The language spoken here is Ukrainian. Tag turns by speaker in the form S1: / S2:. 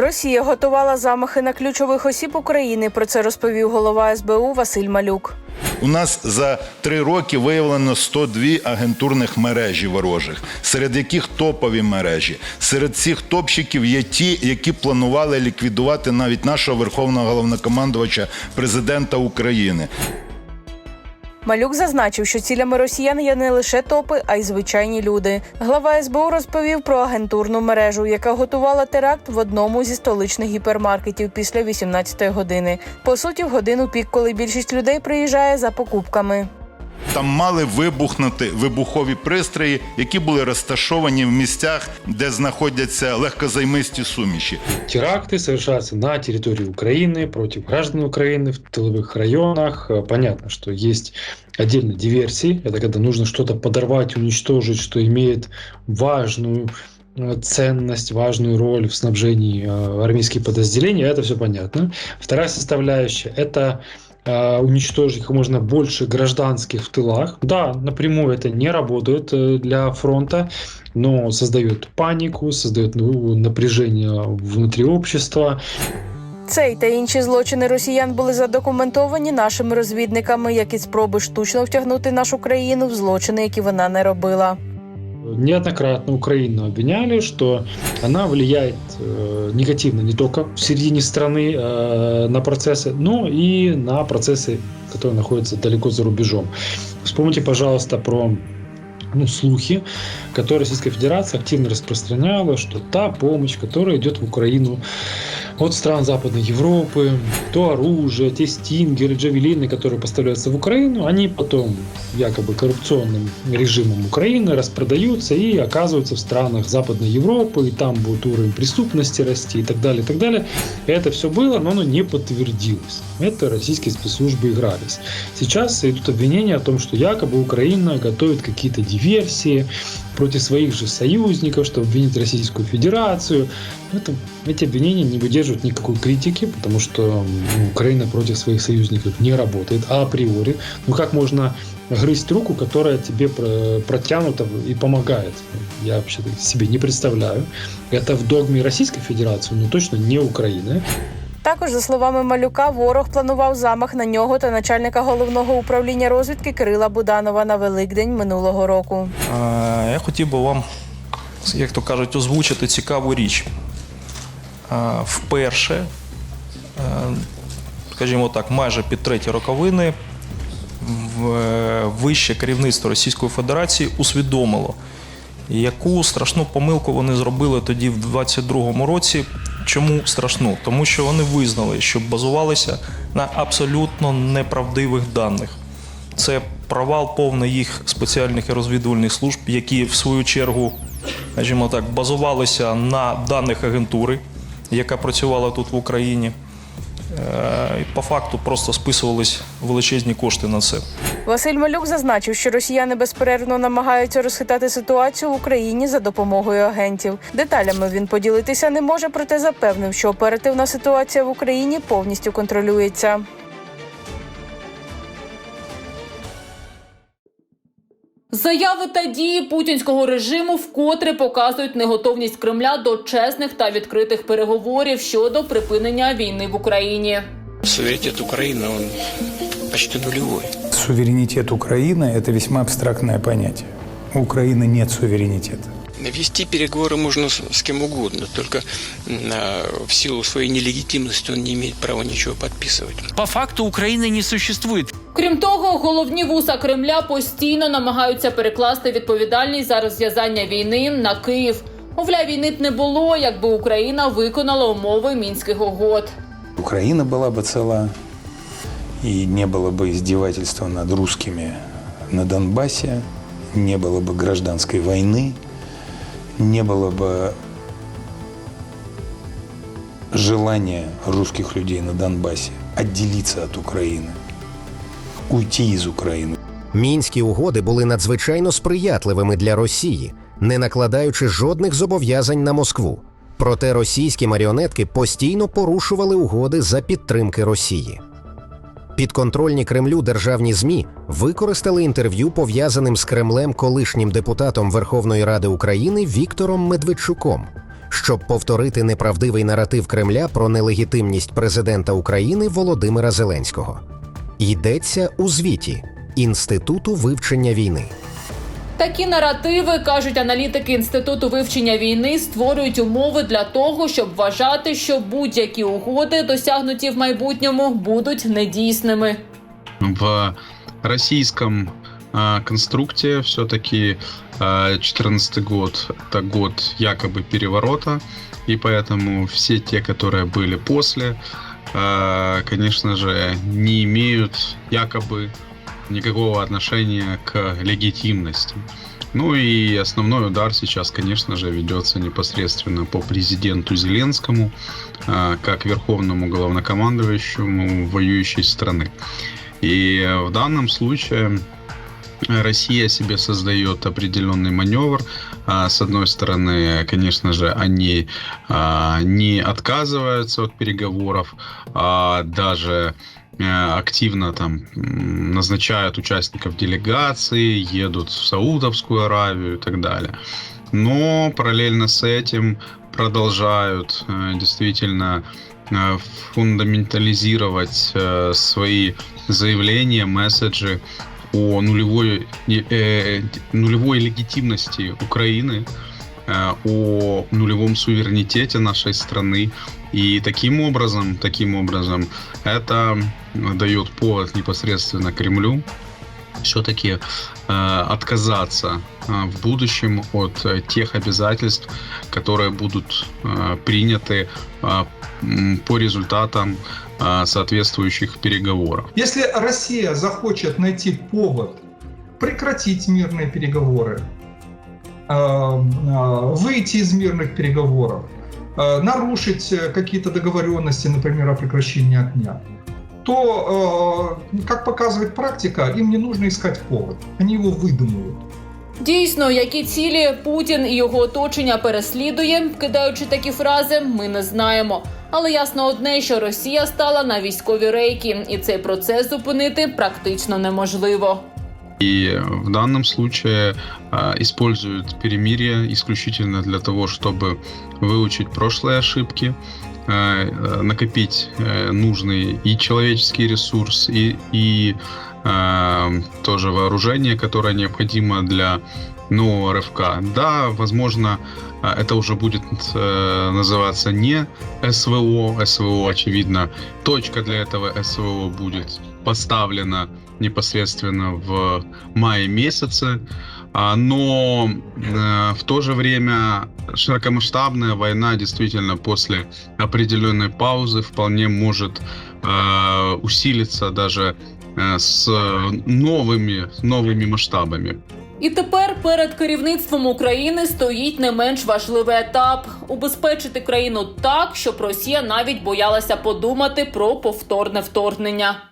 S1: Росія готувала замахи на ключових осіб України. Про це розповів голова СБУ Василь Малюк.
S2: У нас за три роки виявлено 102 агентурних мережі ворожих, серед яких топові мережі. Серед цих топчиків є ті, які планували ліквідувати навіть нашого верховного головнокомандувача президента України.
S1: Малюк зазначив, що цілями росіян є не лише топи, а й звичайні люди. Глава СБУ розповів про агентурну мережу, яка готувала теракт в одному зі столичних гіпермаркетів після 18-ї години. По суті, в годину пік, коли більшість людей приїжджає за покупками.
S2: Там мали вибухнути вибухові пристрої, які були розташовані в місцях, де знаходяться легкозаймисті суміші.
S3: Теракты совершаются на территории Украины против граждан Украины в тыловых районах. Э, Понятно, что есть отдельно диверсии. Это когда нужно что-то подорвать, уничтожить, что имеет важную э, ценность, важную роль в снабжении э, армейских подразделений. Это все понятно. Вторая составляющая – это э, уничтожить как можно больше гражданских в тылах. Да, напрямую это не работает э, для фронта, но создает панику, создает ну, напряжение внутри общества.
S1: Цей та інші злочини росіян були задокументовані нашими розвідниками, як і спроби штучно втягнути нашу країну в злочини, які вона не робила.
S3: Неоднократно Украину обвиняли, что она влияет э, негативно не только в середине страны э, на процессы, но и на процессы, которые находятся далеко за рубежом. Вспомните, пожалуйста, про ну, слухи, которые Российская Федерация активно распространяла, что та помощь, которая идет в Украину от стран Западной Европы, то оружие, те стингеры, джавелины, которые поставляются в Украину, они потом якобы коррупционным режимом Украины распродаются и оказываются в странах Западной Европы, и там будет уровень преступности расти и так далее, и так далее. Это все было, но оно не подтвердилось. Это российские спецслужбы игрались. Сейчас идут обвинения о том, что якобы Украина готовит какие-то диверсии против своих же союзников, чтобы обвинить Российскую Федерацию. Это, эти обвинения не выдерживают никакой критики, потому что м, Украина против своих союзников не работает а априори. Ну как можно грызть руку, которая тебе про- протянута и помогает? Я вообще себе не представляю. Это в догме Российской Федерации, но точно не Украины.
S1: Також, за словами Малюка, ворог планував замах на нього та начальника головного управління розвідки Кирила Буданова на Великдень минулого року.
S4: Я хотів би вам, як то кажуть, озвучити цікаву річ. Вперше, скажімо так, майже під треті роковини е, вище керівництво Російської Федерації усвідомило, яку страшну помилку вони зробили тоді в 22-му році. Чому страшну? Тому що вони визнали, що базувалися на абсолютно неправдивих даних. Це провал повний їх спеціальних і розвідувальних служб, які в свою чергу, скажімо так, базувалися на даних агентури, яка працювала тут в Україні. Е, по факту просто списувались величезні кошти на це.
S1: Василь Малюк зазначив, що росіяни безперервно намагаються розхитати ситуацію в Україні за допомогою агентів. Деталями він поділитися не може, проте запевнив, що оперативна ситуація в Україні повністю контролюється.
S5: Заяви та дії путінського режиму вкотре показують неготовність Кремля до чесних та відкритих переговорів щодо припинення війни в Україні.
S6: Суверенитет Украины, он почти нулевой.
S7: Суверенитет Украины – это весьма абстрактное понятие. У Украины нет суверенитета.
S6: Вести переговоры можно с, с кем угодно, только м, а, в силу своей нелегитимности он не имеет права ничего подписывать.
S8: По факту Украины не существует.
S5: Крім того, головні вуса Кремля постійно намагаються перекласти відповідальність за розв'язання війни на Київ. Мовляв, війни б не було, якби Україна виконала умови мінських угод.
S7: Украина была бы цела, и не было бы издевательства над русскими на Донбассе, не было бы гражданской войны, не было бы желания русских людей на Донбассе отделиться от Украины, уйти из Украины.
S9: Мінські угоди були надзвичайно сприятливими для Росії, не накладаючи жодних зобов'язань на Москву. Проте російські маріонетки постійно порушували угоди за підтримки Росії. Підконтрольні Кремлю державні ЗМІ використали інтерв'ю пов'язаним з Кремлем колишнім депутатом Верховної Ради України Віктором Медведчуком, щоб повторити неправдивий наратив Кремля про нелегітимність президента України Володимира Зеленського. Йдеться у звіті Інституту вивчення війни.
S5: Такі наративи, кажуть аналітики інституту вивчення війни, створюють умови для того, щоб вважати, що будь-які угоди, досягнуті в майбутньому, будуть недійсними.
S10: в российском а, конструкте все-таки 2014 год это год якобы переворота, и поэтому все те, которые были после, а, конечно же, не имеют якобы Никакого отношения к легитимности. Ну и основной удар сейчас, конечно же, ведется непосредственно по президенту Зеленскому, а, как верховному главнокомандующему воюющей страны. И в данном случае Россия себе создает определенный маневр. А, С одной стороны, конечно же, они а, не отказываются от переговоров, а даже э, активно там назначают участников делегации, едут в Саудовскую Аравию и так далее. Но параллельно с этим продолжают э, действительно э, фундаментализировать свои заявления, месседжи о нулевой, э, нулевой легитимности Украины, э, о нулевом суверенитете нашей страны. И таким образом, таким образом, это дает повод непосредственно Кремлю все-таки э, отказаться э, в будущем от э, тех обязательств, которые будут э, приняты э, по результатам э, соответствующих переговоров.
S11: Если Россия захочет найти повод прекратить мирные переговоры, э, э, выйти из мирных переговоров, э, нарушить э, какие-то договоренности, например, о прекращении огня, то, э, как показывает практика, им не нужно искать повод. Они его выдумают.
S5: Дійсно, які цілі Путін і його оточення переслідує, кидаючи такі фрази, ми не знаємо. Але ясно одне, що Росія стала на військові рейки, і цей процес зупинити практично неможливо.
S10: И в данном случае а, используют перемирие исключительно для того, чтобы выучить прошлые ошибки, а, э, накопить э, нужный и человеческий ресурс, и, и тоже вооружение, которое необходимо для нового рывка. Да, возможно, а, это уже будет э, называться не СВО. СВО, очевидно, точка для этого СВО будет поставлена непосредственно в мае месяце. А, Но э, в то же время широкомасштабная война действительно после определенной паузы вполне может э, усилиться даже э, с новыми, новыми масштабами.
S5: І тепер перед керівництвом України стоїть не менш важливий етап убезпечити країну так, щоб Росія навіть боялася подумати про повторне вторгнення.